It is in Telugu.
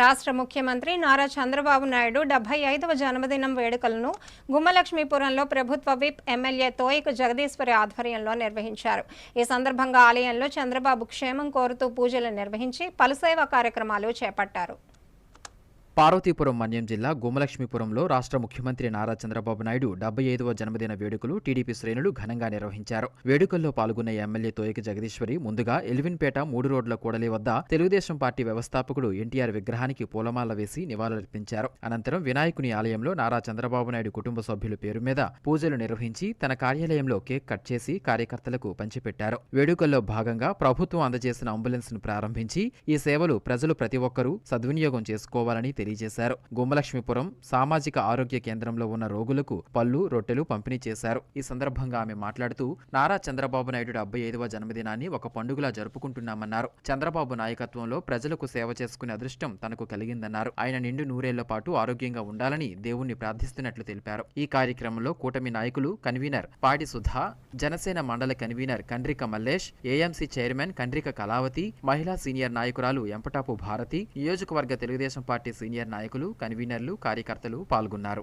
రాష్ట్ర ముఖ్యమంత్రి నారా చంద్రబాబు నాయుడు డెబ్బై ఐదవ జన్మదినం వేడుకలను గుమ్మలక్ష్మీపురంలో ప్రభుత్వ విప్ ఎమ్మెల్యే తోయిక జగదీశ్వరి ఆధ్వర్యంలో నిర్వహించారు. ఈ సందర్భంగా ఆలయంలో చంద్రబాబు క్షేమం కోరుతూ పూజలు నిర్వహించి పలు సేవా కార్యక్రమాలు చేపట్టారు. పార్వతీపురం మన్యం జిల్లా గుమలక్ష్మీపురంలో రాష్ట్ర ముఖ్యమంత్రి నారా చంద్రబాబు నాయుడు డెబ్బై ఐదవ జన్మదిన వేడుకలు టీడీపీ శ్రేణులు ఘనంగా నిర్వహించారు. వేడుకల్లో పాల్గొన్న ఎమ్మెల్యే తోయక జగదీశ్వరి ముందుగా ఎల్విన్పేట మూడు రోడ్ల కూడలి వద్ద తెలుగుదేశం పార్టీ వ్యవస్థాపకుడు ఎన్టీఆర్ విగ్రహానికి పూలమాల వేసి నివాళులర్పించారు. అనంతరం వినాయకుని ఆలయంలో నారా చంద్రబాబు నాయుడు కుటుంబ సభ్యుల పేరు మీద పూజలు నిర్వహించి తన కార్యాలయంలో కేక్ కట్ చేసి కార్యకర్తలకు పంచిపెట్టారు. వేడుకల్లో భాగంగా ప్రభుత్వం అందజేసిన అంబులెన్స్ను ప్రారంభించి ఈ సేవలు ప్రజలు ప్రతి ఒక్కరూ సద్వినియోగం చేసుకోవాలని తెలియజేశారు. గుమ్మలక్ష్మీపురం సామాజిక ఆరోగ్య కేంద్రంలో ఉన్న రోగులకు పళ్ళు రొట్టెలు పంపిణీ చేశారు. ఈ సందర్భంగా ఆమె మాట్లాడుతూ నారా చంద్రబాబు నాయుడు డెబ్బై ఐదవ జన్మదినాన్ని ఒక పండుగలా జరుపుకుంటున్నామన్నారు. చంద్రబాబు నాయకత్వంలో ప్రజలకు సేవ చేసుకునే అదృష్టం తనకు కలిగిందన్నారు. ఆయన నిండు నూరేళ్ళ పాటు ఆరోగ్యంగా ఉండాలని దేవుణ్ణి ప్రార్థిస్తున్నట్లు తెలిపారు. ఈ కార్యక్రమంలో కూటమి నాయకులు కన్వీనర్ పాడి సుధా జనసేన మండల convener Kandrika Mallesh AMC chairman Kandrika Kalavathi మహిళా సీనియర్ నాయకురాలు ఎంపటాపు భారతి నియోజకవర్గ తెలుగుదేశం పార్టీ సీనియర్ నాయకులు కన్వీనర్లు కార్యకర్తలు పాల్గొన్నారు.